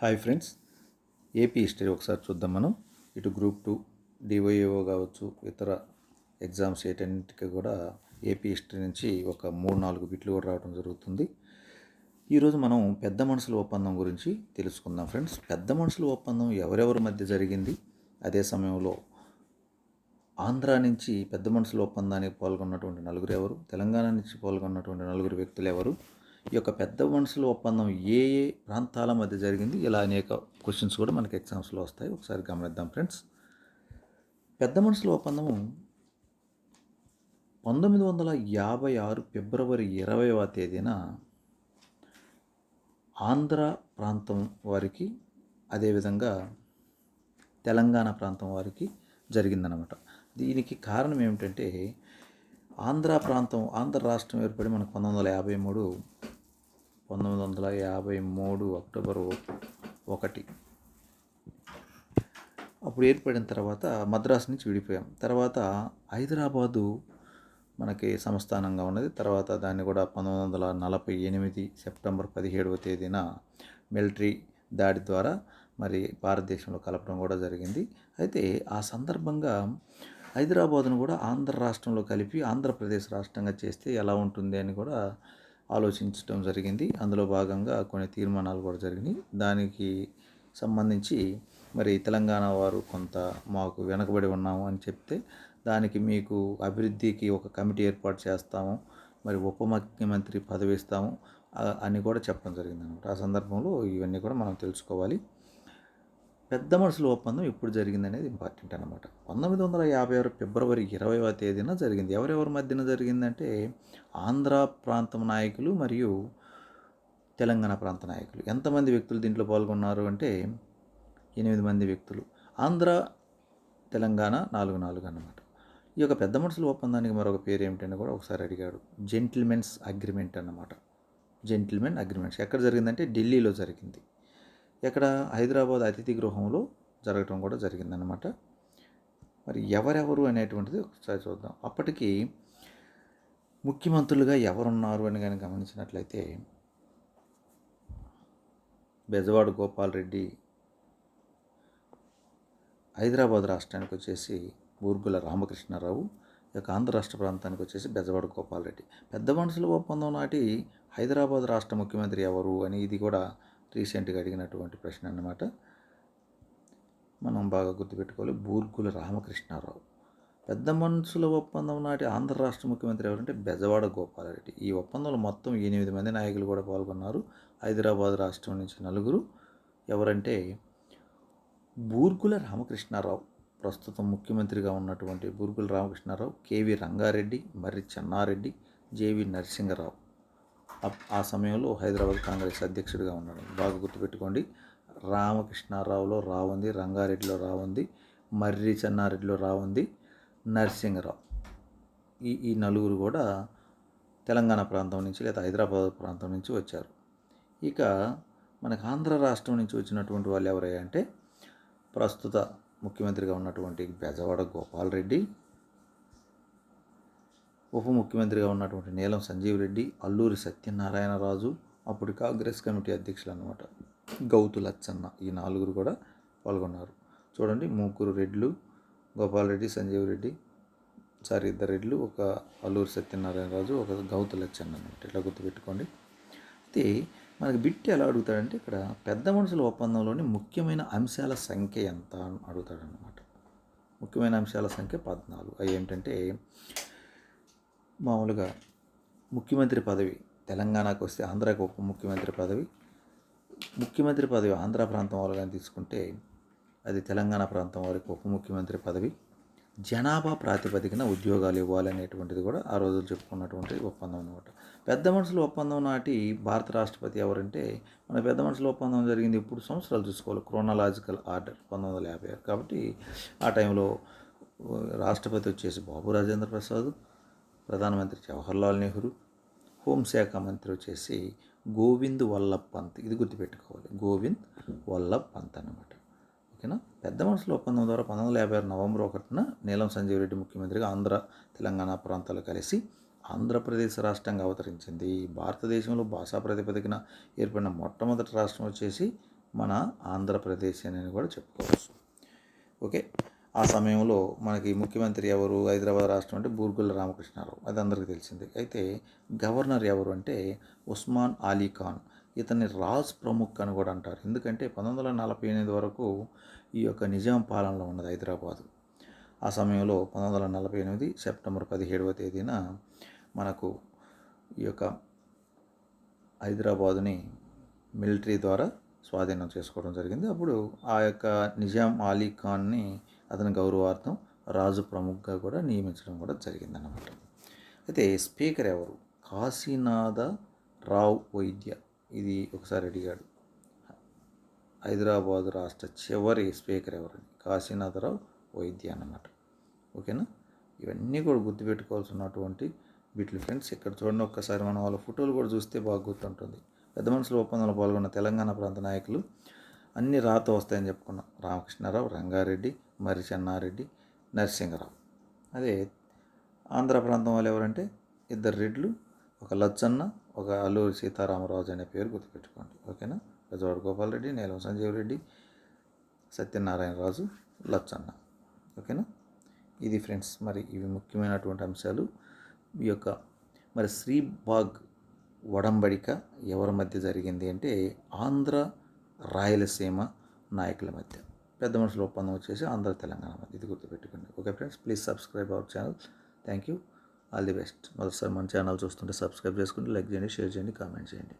Hi friends AP history ఒకసారి చూద్దాం మనం. ఇటు గ్రూప్ టూ డివైఓ కావచ్చు ఇతర ఎగ్జామ్స్ ఏటన్నిటికీ కూడా ఏపీ హిస్టరీ నుంచి ఒక మూడు నాలుగు బిట్లు కూడా రావడం జరుగుతుంది. ఈరోజు మనం పెద్ద మనుషుల ఒప్పందం గురించి తెలుసుకుందాం ఫ్రెండ్స్. పెద్ద మనుషుల ఒప్పందం ఎవరెవరి మధ్య జరిగింది? అదే సమయంలో ఆంధ్ర నుంచి పెద్ద మనుషుల ఒప్పందానికి పాల్గొన్నటువంటి నలుగురు ఎవరు? తెలంగాణ నుంచి పాల్గొన్నటువంటి నలుగురు వ్యక్తులు ఎవరు? ఈ యొక్క పెద్ద వనసుల ఒప్పందం ఏ ఏ ప్రాంతాల మధ్య జరిగింది? ఇలా అనేక క్వశ్చన్స్ కూడా మనకి ఎగ్జామ్స్లో వస్తాయి. ఒకసారి గమనిద్దాం ఫ్రెండ్స్ పెద్ద మనుషుల ఒప్పందము పంతొమ్మిది వందల యాభై ఆరు ఫిబ్రవరి ఇరవైవ తేదీన ఆంధ్ర ప్రాంతం వారికి అదేవిధంగా తెలంగాణ ప్రాంతం వారికి జరిగిందనమాట దీనికి కారణం ఏమిటంటే ఆంధ్ర ప్రాంతం ఆంధ్ర రాష్ట్రం ఏర్పడి మనకు పంతొమ్మిది వందల యాభై మూడు పంతొమ్మిది వందల యాభై మూడు అక్టోబర్ ఒకటి. అప్పుడు ఏర్పడిన తర్వాత మద్రాసు నుంచి విడిపోయాం. తర్వాత హైదరాబాదు మనకి సంస్థానంగా ఉన్నది. తర్వాత దాన్ని కూడా పంతొమ్మిది వందల నలభై ఎనిమిది సెప్టెంబర్ పదిహేడవ తేదీన మిలిటరీ దాడి ద్వారా మరి భారతదేశంలో కలపడం కూడా జరిగింది. అయితే ఆ సందర్భంగా హైదరాబాద్ను కూడా ఆంధ్ర రాష్ట్రంలో కలిపి ఆంధ్రప్రదేశ్ రాష్ట్రంగా చేస్తే ఎలా ఉంటుంది అని కూడా ఆలోచించడం జరిగింది. అందులో భాగంగా కొన్ని తీర్మానాలు కూడా జరిగినాయి. దానికి సంబంధించి మరి తెలంగాణ వారు కొంత మాకు వెనకబడి ఉన్నాము అని చెప్తే దానికి మీకు అభివృద్ధికి ఒక కమిటీ ఏర్పాటు చేస్తాము మరి ఉప ముఖ్యమంత్రి పదవి ఇస్తాము అని కూడా చెప్పడం జరిగింది అనమాట ఆ సందర్భంలో ఇవన్నీ కూడా మనం తెలుసుకోవాలి. పెద్ద మనుషుల ఒప్పందం ఎప్పుడు జరిగింది అనేది ఇంపార్టెంట్ అనమాట పంతొమ్మిది వందల యాభై ఆరు ఫిబ్రవరి ఇరవైవ తేదీన జరిగింది. ఎవరెవరి మధ్యన జరిగిందంటే ఆంధ్ర ప్రాంతం నాయకులు మరియు తెలంగాణ ప్రాంత నాయకులు. ఎంతమంది వ్యక్తులు దీంట్లో పాల్గొన్నారు అంటే ఎనిమిది మంది వ్యక్తులు. ఆంధ్ర తెలంగాణ నాలుగు నాలుగు అన్నమాట. ఈ యొక్క పెద్ద మనుషుల ఒప్పందానికి మరొక పేరు ఏమిటని కూడా ఒకసారి అడిగాడు. జెంటిల్మెన్స్ అగ్రిమెంట్ అన్నమాట. Gentlemen agreements. ఎక్కడ జరిగిందంటే ఢిల్లీలో జరిగింది. ఇక్కడ హైదరాబాద్ అతిథి గృహంలో జరగటం కూడా జరిగిందనమాట మరి ఎవరెవరు అనేటువంటిది ఒకసారి చూద్దాం. అప్పటికి ముఖ్యమంత్రులుగా ఎవరున్నారు అని కానీ గమనించినట్లయితే బెజవాడ గోపాల్ రెడ్డి హైదరాబాద్ రాష్ట్రానికి వచ్చేసి బూర్గుల రామకృష్ణారావు యొక్క ఆంధ్ర రాష్ట్ర ప్రాంతానికి వచ్చేసి బెజవాడ గోపాల్ రెడ్డి. పెద్ద మనుషుల ఒప్పందం నాటి హైదరాబాద్ రాష్ట్ర ముఖ్యమంత్రి ఎవరు అని ఇది కూడా రీసెంట్గా అడిగినటువంటి ప్రశ్న అన్నమాట. మనం బాగా గుర్తుపెట్టుకోవాలి. బూర్గుల రామకృష్ణారావు. పెద్ద మనుషుల ఒప్పందం నాటి ఆంధ్ర రాష్ట్ర ముఖ్యమంత్రి ఎవరంటే బెజవాడ గోపాలరెడ్డి. ఈ ఒప్పందంలో మొత్తం ఎనిమిది మంది నాయకులు కూడా పాల్గొన్నారు. హైదరాబాద్ రాష్ట్రం నుంచి నలుగురు. ఎవరంటే బూర్గుల రామకృష్ణారావు. ప్రస్తుతం ముఖ్యమంత్రిగా ఉన్నటువంటి Burgula Ramakrishna Rao K V Ranga Reddy Marri Chenna Reddy J V Narasimha Rao. ఆ సమయంలో హైదరాబాద్ కాంగ్రెస్ అధ్యక్షుడిగా ఉన్నాడు. బాగా గుర్తుపెట్టుకోండి. రామకృష్ణారావులో రావుంది రంగారెడ్డిలో రావుంది మర్రి చెన్నారెడ్డిలో రావుంది నరసింహరావు. ఈ ఈ నలుగురు కూడా తెలంగాణ ప్రాంతం నుంచి లేదా హైదరాబాద్ ప్రాంతం నుంచి వచ్చారు. ఇక మనకు ఆంధ్ర రాష్ట్రం నుంచి వచ్చినటువంటి వాళ్ళు ఎవరయ్యా అంటే ప్రస్తుత ముఖ్యమంత్రిగా ఉన్నటువంటి బెజవాడ గోపాల్ రెడ్డి ఉప ముఖ్యమంత్రిగా ఉన్నటువంటి నీలం సంజీవ్ రెడ్డి అల్లూరి సత్యనారాయణరాజు అప్పుడు కాంగ్రెస్ కమిటీ అధ్యక్షులు అనమాట గౌతు లచ్చన్న ఈ నలుగురు కూడా పాల్గొన్నారు. చూడండి ముగ్గురు రెడ్లు గోపాల్ రెడ్డి సంజీవ్ రెడ్డి సారీ ఇద్దరు రెడ్లు ఒక అల్లూరి సత్యనారాయణరాజు ఒక గౌతు లచ్చన్న అనమాట ఇట్లా గుర్తుపెట్టుకోండి. అయితే మనకి బిట్టి ఎలా అడుగుతాడంటే ఇక్కడ పెద్ద మనుషుల ఒప్పందంలోని ముఖ్యమైన అంశాల సంఖ్య ఎంత అని అడుగుతాడనమాట ముఖ్యమైన అంశాల సంఖ్య పద్నాలుగు. అవి ఏంటంటే మామూలుగా ముఖ్యమంత్రి పదవి తెలంగాణకు వస్తే ఆంధ్రాకు ఉప ముఖ్యమంత్రి పదవి. ముఖ్యమంత్రి పదవి ఆంధ్ర ప్రాంతం వాళ్ళు కానీ తీసుకుంటే అది తెలంగాణ ప్రాంతం వారికి ఉప ముఖ్యమంత్రి పదవి. జనాభా ప్రాతిపదికన ఉద్యోగాలు ఇవ్వాలనేటువంటిది కూడా ఆ రోజులు చెప్పుకున్నటువంటి ఒప్పందం అనమాట పెద్ద మనుషుల ఒప్పందం నాటి భారత రాష్ట్రపతి ఎవరంటే మన పెద్ద మనుషుల ఒప్పందం జరిగింది ఇప్పుడు సంవత్సరాలు చూసుకోవాలి. క్రోనలాజికల్ ఆర్డర్ పంతొమ్మిది వందల యాభై ఆరు. కాబట్టి ఆ టైంలో రాష్ట్రపతి వచ్చేసి బాబు రాజేంద్ర ప్రసాద్ ప్రధానమంత్రి జవహర్లాల్ నెహ్రూ హోంశాఖ మంత్రి వచ్చేసి గోవింద్ వల్లభ్ పంత్. ఇది గుర్తుపెట్టుకోవాలి. గోవింద్ వల్లభ్ పంత్ అన్నమాట. ఓకేనా? పెద్ద మనుషుల ఒప్పందం ద్వారా పంతొమ్మిది వందల యాభై ఆరు నవంబర్ ఒకటిన నీలం సంజీవ్ రెడ్డి ముఖ్యమంత్రిగా ఆంధ్ర తెలంగాణ ప్రాంతాలు కలిసి ఆంధ్రప్రదేశ్ రాష్ట్రంగా అవతరించింది. భారతదేశంలో భాషా ప్రాతిపదికన ఏర్పడిన మొట్టమొదటి రాష్ట్రం వచ్చేసి మన ఆంధ్రప్రదేశ్ అని కూడా చెప్పుకోవచ్చు. ఓకే? ఆ సమయంలో మనకి ముఖ్యమంత్రి ఎవరు? హైదరాబాద్ రాష్ట్రం అంటే బూర్గుల రామకృష్ణారావు. అది అందరికీ తెలిసింది. అయితే గవర్నర్ ఎవరు అంటే ఉస్మాన్ అలీ ఖాన్. ఇతన్ని రాజ్ ప్రముఖ్ అని కూడా అంటారు. ఎందుకంటే పంతొమ్మిది వందల నలభై ఎనిమిది వరకు ఈ యొక్క నిజాం పాలనలో ఉన్నది హైదరాబాదు. ఆ సమయంలో పంతొమ్మిది వందల నలభై ఎనిమిది సెప్టెంబర్ పదిహేడవ తేదీన మనకు ఈ యొక్క హైదరాబాదుని మిలిటరీ ద్వారా స్వాధీనం చేసుకోవడం జరిగింది. అప్పుడు ఆ యొక్క నిజాం అలీ ఖాన్ని అతని గౌరవార్థం రాజు ప్రముఖగా కూడా నియమించడం కూడా జరిగిందన్నమాట. అయితే స్పీకర్ ఎవరు? కాశీనాథ రావ్ వైద్య. ఇది ఒకసారి అడిగాడు. హైదరాబాదు రాష్ట్ర చివరి స్పీకర్ ఎవరని కాశీనాథరావు వైద్య అన్నమాట. ఓకేనా? ఇవన్నీ కూడా గుర్తుపెట్టుకోవాల్సినటువంటి వీటి ఫ్రెండ్స్ ఇక్కడ చూడండి. ఒక్కసారి మనం వాళ్ళ ఫోటోలు కూడా చూస్తే బాగా గుర్తుంటుంది. పెద్ద మనుషుల ఒప్పందంలో పాల్గొన్న తెలంగాణ ప్రాంత నాయకులు అన్ని రాత వస్తాయని చెప్పుకున్నాం. రామకృష్ణారావు రంగారెడ్డి మరి చెన్నారెడ్డి నరసింహరావు. అదే ఆంధ్ర ప్రాంతం వాళ్ళు ఎవరంటే ఇద్దరు రెడ్లు ఒక లచ్చన్న ఒక అల్లూరి సీతారామరాజు అనే పేరు గుర్తుపెట్టుకోండి. ఓకేనా? పెద్దవాడు గోపాలరెడ్డి నీలం సంజీవ్ రెడ్డి సత్యనారాయణరాజు లచ్చన్న. ఓకేనా? ఇది ఫ్రెండ్స్ మరి ఇవి ముఖ్యమైనటువంటి అంశాలు. ఈ యొక్క మరి శ్రీబాగ్ వడంబడిక ఎవరి మధ్య జరిగింది అంటే ఆంధ్ర రాయలసీమ నాయకుల మధ్య. పెద్ద మనుషుల ఒప్పందం వచ్చేసి ఆంధ్ర తెలంగాణ మధ్య. ఇది గుర్తుపెట్టుకోండి. Okay friends please subscribe our channel. Thank you all the best. మొదటిసారి మన ఛానల్ చూస్తుంటే సబ్స్క్రైబ్ చేసుకోండి లైక్ చేయండి షేర్ చేయండి కామెంట్ చేయండి.